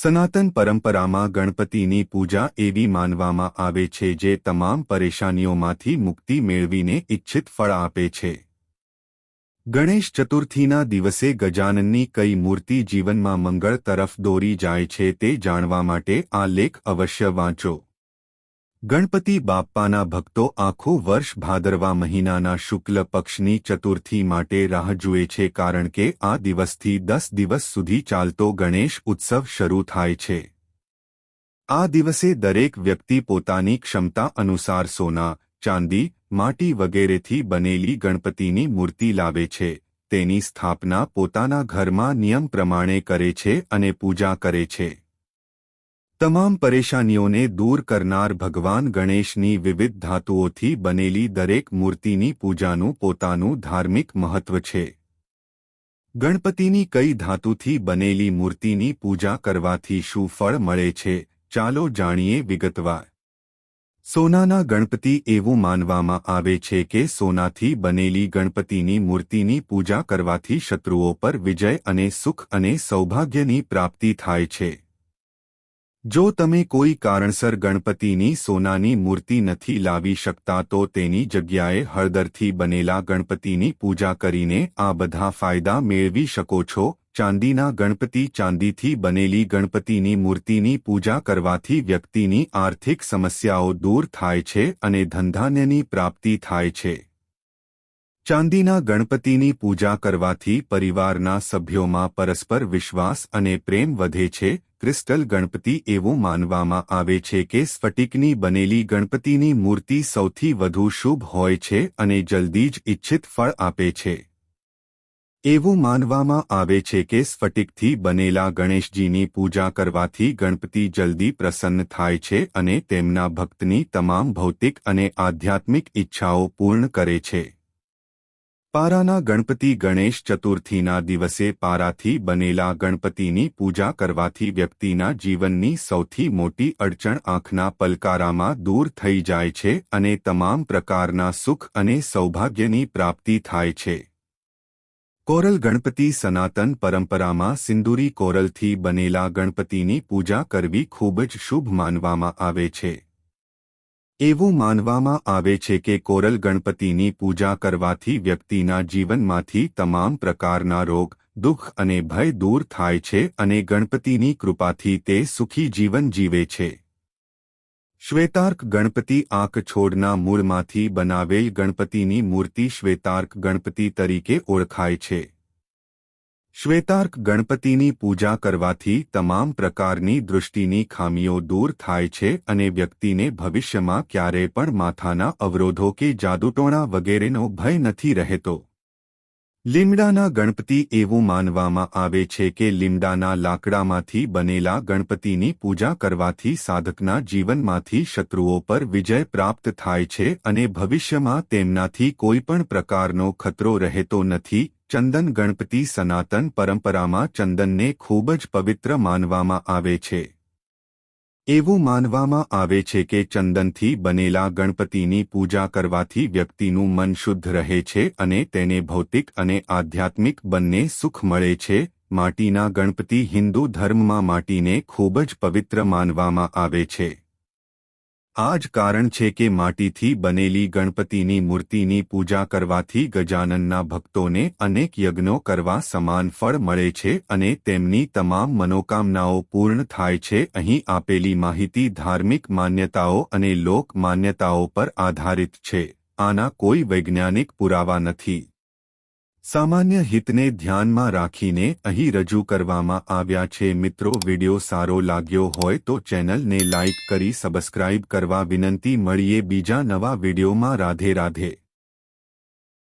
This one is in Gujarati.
સનાતન પરંપરામાં ગણપતિની પૂજા એવી માનવામાં આવે છે જે તમામ પરેશાનીઓમાંથી મુક્તિ મેળવીને ઇચ્છિત ફળ આપે છે. ગણેશ ચતુર્થીના દિવસે ગજાનનની કઈ મૂર્તિ જીવનમાં મંગળ તરફ દોરી જાય છે તે જાણવા માટે આ લેખ અવશ્ય વાંચો. ગણપતિ બાપ્પાના ભક્તો આખો વર્ષ ભાદરવા મહિનાના શુક્લ પક્ષની ચતુર્થી માટે રાહ જુએ છે કારણ કે આ દિવસથી દસ દિવસ સુધી ચાલતો ગણેશ ઉત્સવ શરૂ થાય છે. આ દિવસે દરેક વ્યક્તિ પોતાની ક્ષમતા અનુસાર સોના, ચાંદી, માટી વગેરેથી બનેલી ગણપતિની મૂર્તિ લાવે છે. તેની સ્થાપના પોતાના ઘરમાં નિયમ પ્રમાણે કરે છે અને પૂજા કરે છે. તમામ પરેશાનીઓને દૂર કરનાર ભગવાન ગણેશની વિવિધ ધાતુઓથી બનેલી દરેક મૂર્તિની પૂજાનું પોતાનું ધાર્મિક મહત્વ છે. ગણપતિની કઈ ધાતુથી બનેલી મૂર્તિની પૂજા કરવાથી શું ફળ મળે છે, ચાલો જાણીએ વિગતવાર. સોનાના ગણપતિ એવું માનવામાં આવે છે કે સોનાથી બનેલી ગણપતિની મૂર્તિની પૂજા કરવાથી શત્રુઓ પર વિજય અને સુખ અને સૌભાગ્યની પ્રાપ્તિ થાય છે. જો તમે કોઈ કારણસર ગણપતિની સોનાની મૂર્તિ નથી લાવી શકતા તો તેની જગ્યાએ હળદરથી બનેલા ગણપતિની પૂજા કરીને આ બધા ફાયદા મેળવી શકો છો. ચાંદીના ગણપતિ ચાંદીથી બનેલી ગણપતિની મૂર્તિની પૂજા કરવાથી વ્યક્તિની આર્થિક સમસ્યાઓ દૂર થાય છે અને ધંધાન્યની પ્રાપ્તિ થાય છે. ચાંદીના ગણપતિની પૂજા કરવાથી પરિવારના સભ્યોમાં પરસ્પર વિશ્વાસ અને પ્રેમ વધે છે. ક્રિસ્ટલ ગણપતિ એવું માનવામાં આવે છે કે સ્ફટિકની બનેલી ગણપતિની મૂર્તિ સૌથી વધુ શુભ હોય છે અને જલ્દી જ ઇચ્છિત ફળ આપે છે. એવું માનવામાં આવે છે કે સ્ફટિકથી બનેલા ગણેશજીની પૂજા કરવાથી ગણપતિ જલ્દી પ્રસન્ન થાય છે અને તેમના ભક્તની તમામ ભૌતિક અને આધ્યાત્મિક ઇચ્છાઓ પૂર્ણ કરે છે. પારાના ગણપતિ ગણેશ ચતુર્થીના દિવસે પારાથી બનેલા ગણપતિની પૂજા કરવાથી વ્યક્તિના જીવનની સૌથી મોટી અડચણ આંખના પલકારામાં દૂર થઈ જાય છે અને તમામ પ્રકારના સુખ અને સૌભાગ્યની પ્રાપ્તિ થાય છે. કોરલ ગણપતિ સનાતન પરંપરામાં સિંદુરી કોરલથી બનેલા ગણપતિની પૂજા કરવી ખૂબ જ શુભ માનવામાં આવે છે. એવું માનવામાં આવે છે કે કોરલ ગણપતિની પૂજા કરવાથી વ્યક્તિના જીવનમાંથી તમામ પ્રકારના રોગ, દુઃખ અને ભય દૂર થાય છે અને ગણપતિની કૃપાથી તે સુખી જીવન જીવે છે. શ્વેતાર્ક ગણપતિ આંક છોડના મૂળમાંથી બનાવેલ ગણપતિની મૂર્તિ શ્વેતાર્ક ગણપતિ તરીકે ઓળખાય છે. શ્વેતાર્ક ગણપતિની પૂજા કરવાથી તમામ પ્રકારની દૃષ્ટિની ખામીઓ દૂર થાય છે અને વ્યક્તિને ભવિષ્યમાં ક્યારેય પણ માથાના અવરોધો કે જાદુટોણા વગેરેનો ભય નથી રહેતો. લીમડાના ગણપતિ એવું માનવામાં આવે છે કે લીમડાના લાકડામાંથી બનેલા ગણપતિની પૂજા કરવાથી સાધકના જીવનમાંથી શત્રુઓ પર વિજય પ્રાપ્ત થાય છે અને ભવિષ્યમાં તેમનાથી કોઈપણ પ્રકારનો ખતરો રહેતો નથી ચંદન ગણપતિ સનાતન પરંપરામાં ચંદનને ખૂબ જ પવિત્ર માનવામાં આવે છે. એવું માનવામાં આવે છે કે ચંદનથી બનેલા ગણપતિની પૂજા કરવાથી વ્યક્તિનું મન શુદ્ધ રહે છે અને તેને ભૌતિક અને આધ્યાત્મિક બંને સુખ મળે છે. માટીના ગણપતિ હિન્દુ ધર્મમાં માટીને ખૂબ જ પવિત્ર માનવામાં આવે છે. આ જ કારણ છે કે માટીથી બનેલી ગણપતિની મૂર્તિની પૂજા કરવાથી ગજાનનના ભક્તોને અનેક યજ્ઞો કરવા સમાન ફળ મળે છે અને તેમની તમામ મનોકામનાઓ પૂર્ણ થાય છે. અહીં આપેલી માહિતી ધાર્મિક માન્યતાઓ અને લોક માન્યતાઓ પર આધારિત છે. આના કોઈ વૈજ્ઞાનિક પુરાવા નથી. સામાન્ય હિતને ધ્યાનમાં રાખીને અહીં રજૂ કરવામાં આવ્યા છે. મિત્રો, વિડિયો સારો લાગ્યો હોય તો ચેનલને લાઇક કરી, સબસ્ક્રાઇબ કરવા વિનંતી. મળીએ બીજા નવા વિડિયોમાં. રાધે રાધે.